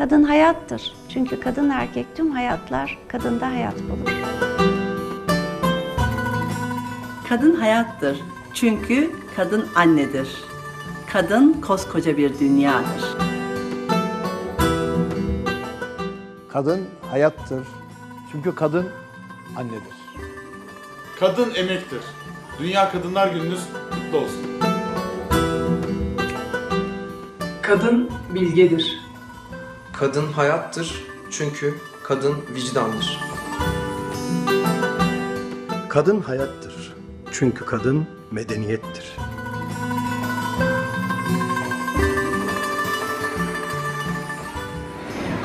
Kadın hayattır. Çünkü kadın erkek tüm hayatlar kadında hayat bulur. Kadın hayattır. Çünkü kadın annedir. Kadın koskoca bir dünyadır. Kadın hayattır. Çünkü kadın annedir. Kadın emektir. Dünya Kadınlar Gününüz kutlu olsun. Kadın bilgedir. Kadın hayattır çünkü kadın vicdandır. Kadın hayattır. Çünkü kadın medeniyettir.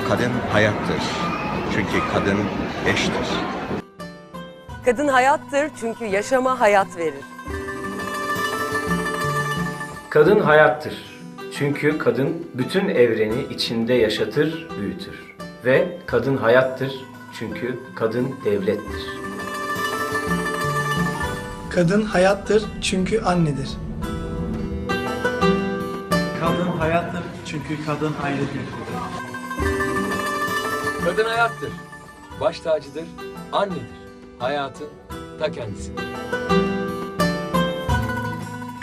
Kadın hayattır. Çünkü kadın eştir. Kadın hayattır çünkü yaşama hayat verir. Kadın hayattır. Çünkü kadın bütün evreni içinde yaşatır, büyütür. Ve kadın hayattır çünkü kadın devlettir. Kadın hayattır çünkü annedir. Kadın hayattır çünkü kadın ailedir. Kadın hayattır, baş tacıdır, annedir. Hayatın ta kendisidir.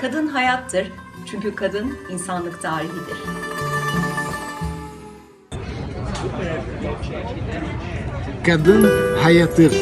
Kadın hayattır. Çünkü kadın insanlık tarihidir. Kadın hayattır.